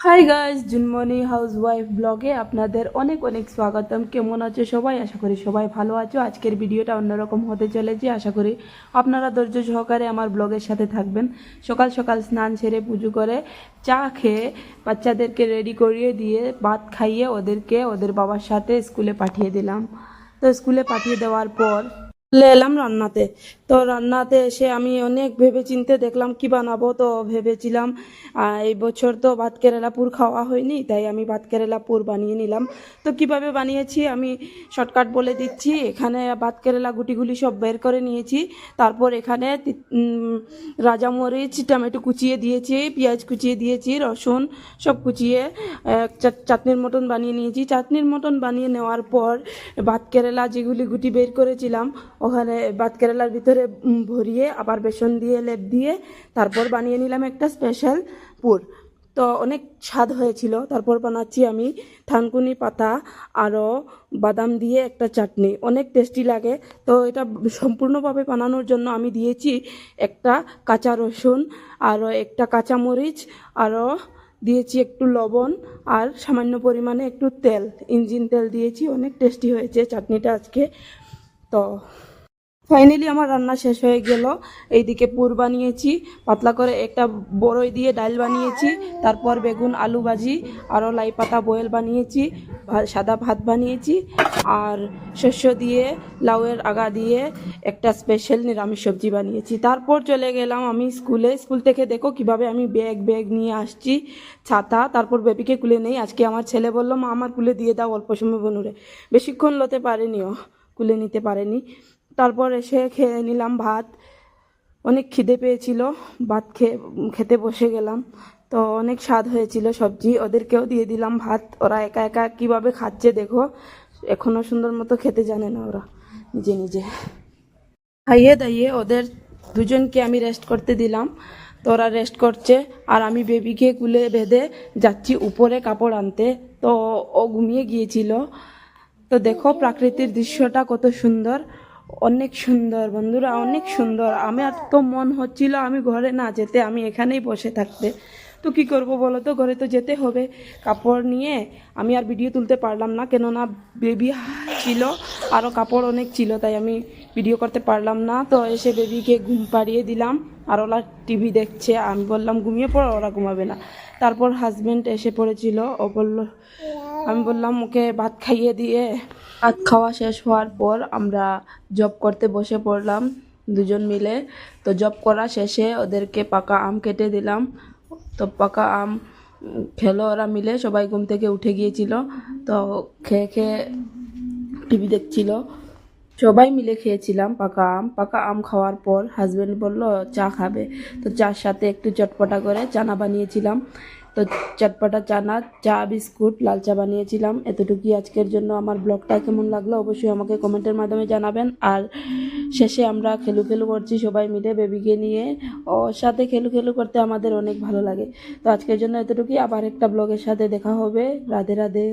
Hi guys Junmoni house wife ব্লগে আপনাদের অনেক অনেক স্বাগতম। কেমন আছে সবাই? আশা করি সবাই ভালো আছো। আজকের ভিডিওটা অন্যরকম হতে চলেছে। আশা করি আপনারা ধৈর্য সহকারে আমার ব্লগের সাথে থাকবেন। সকাল সকাল স্নান সেরে পুজো করে চা খেয়ে বাচ্চাদেরকে রেডি করিয়ে দিয়ে ভাত খাইয়ে ওদেরকে, ওদের বাবার সাথে স্কুলে পাঠিয়ে দিলাম। তো স্কুলে পাঠিয়ে দেওয়ার পর চলে এলাম রান্নাতে। তো রান্নাতে এসে আমি অনেক ভেবে চিনতে দেখলাম কি বানাবো, তো ভেবেছিলাম এই বছর তো ভাত কেরালা পুর খাওয়া হয়নি, তাই আমি ভাত কেরালা পুর বানিয়ে নিলাম। তো কীভাবে বানিয়েছি আমি শর্টকাট বলে দিচ্ছি। এখানে ভাত কেরালা গুটিগুলি সব বের করে নিয়েছি। তারপর এখানে রাজামরিচ, টমেটো কুচিয়ে দিয়েছি, পেঁয়াজ কুচিয়ে দিয়েছি, রসুন সব কুচিয়ে চাটনির মতন বানিয়ে নিয়েছি। চাটনির মতন বানিয়ে নেওয়ার পর ভাত কেরালা যেগুলি গুটি বের করেছিলাম ওখানে ভাত কেরালার ভিতরে ভরিয়ে আবার বেসন দিয়ে, লেপ দিয়ে তারপর বানিয়ে নিলাম একটা স্পেশাল পুর। তো অনেক স্বাদ হয়েছিল। তারপর বানাচ্ছি আমি থানকুনি পাতা আরও বাদাম দিয়ে একটা চাটনি। অনেক টেস্টি লাগে। তো এটা সম্পূর্ণভাবে বানানোর জন্য আমি দিয়েছি একটা কাঁচা রসুন, আরও একটা কাঁচা মরিচ আরও দিয়েছি একটু লবণ আর সামান্য পরিমাণে একটু তেল, ইঞ্জিন তেল দিয়েছি। অনেক টেস্টি হয়েছে চাটনিটা আজকে। তো ফাইনালি আমার রান্না শেষ হয়ে গেল। এইদিকে পুর বানিয়েছি, পাতলা করে একটা বড়ই দিয়ে ডাল বানিয়েছি, তারপর বেগুন, আলু ভাজি, আরও লাই পাতা বয়েল বানিয়েছি সাদা ভাত বানিয়েছি, আর শস্য দিয়ে, লাউয়ের আগা দিয়ে একটা স্পেশাল নিরামিষ সবজি বানিয়েছি। তারপর চলে গেলাম আমি স্কুলে। স্কুল থেকে দেখো কীভাবে আমি ব্যাগ ব্যাগ নিয়ে আসছি ছাতা, তারপর বেবিকে কুলে নেই। আজকে আমার ছেলে বলল, মা, আমার কুলে দিয়ে দাও অল্প সময় বনুরে। বেশিক্ষণ লতে পারেনিও। কুলে নিতে পারেনি। তারপর এসে খেয়ে নিলাম ভাত। অনেক খিদে পেয়েছিল, ভাত খেয়ে, খেতে বসে গেলাম। তো অনেক স্বাদ হয়েছিল সবজি, ওদেরকেও দিয়ে দিলাম ভাত। ওরা একা একা কীভাবে খাচ্ছে দেখো, এখনও সুন্দর মতো খেতে জানে না ওরা, নিজে নিজে। খাইয়ে দাইয়ে ওদের দুজনকে আমি রেস্ট করতে দিলাম। তো ওরা রেস্ট করছে, আর আমি বেবিকে কুলে বেঁধে যাচ্ছি উপরে কাপড় আনতে। তো ও ঘুমিয়ে গিয়েছিল। তো দেখো প্রাকৃতির দৃশ্যটা কত সুন্দর। অনেক সুন্দর বন্ধুরা, অনেক সুন্দর। আমার তো মন হচ্ছিল আমি ঘরে না যেতে, আমি এখানেই বসে থাকতে। তো কি করব বলো তো? ঘরে তো যেতে হবে। কাপড় নিয়ে আমি আর ভিডিও তুলতে পারলাম না, কেননা বেবি ছিল আরও কাপড় অনেক ছিল, তাই আমি ভিডিও করতে পারলাম না, তো এসে বেবিকে ঘুম পাড়িয়ে দিলাম, আর ওরা টিভি দেখছে। আমি বললাম, ঘুমিয়ে পড়ো, ওরা ঘুমাবে না। তারপর হাজব্যান্ড এসে পড়েছিল, ও বলল, আমি বললাম, ওকে ভাত খাইয়ে দিয়ে। ভাত খাওয়া শেষ হওয়ার পর আমরা জব করতে বসে পড়লাম দুজন মিলে। তো জব করা শেষে ওদেরকে পাকা আম কেটে দিলাম। তো পাকা আম খেলো ওরা মিলে, সবাই ঘুম থেকে উঠে গিয়েছিল। তো খেয়ে খেয়ে টিভি দেখছিল। সবাই মিলে খেয়েছিলাম পাকা আম। পাকা আম খাওয়ার পর হাজব্যান্ড বলল, চা খাবে। তো চার সাথে একটু চটপটা করে চানা বানিয়েছিলাম। তো চটপটা, চানা, চা, বিস্কুট, লাল চা বানিয়েছিলাম। এতটুকুই আজকের জন্য। আমার ব্লগটা কেমন লাগল অবশ্যই আমাকে কমেন্টের মাধ্যমে জানাবেন। আর শেষে আমরা খেলু খেলু করছি সবাই মিলে বেবিকে নিয়ে। ওর সাথে খেলু খেলু করতে আমাদের অনেক ভালো লাগে। তো আজকের জন্য এতটুকুই। আবার একটা ব্লগের সাথে দেখা হবে। রাধে রাধে।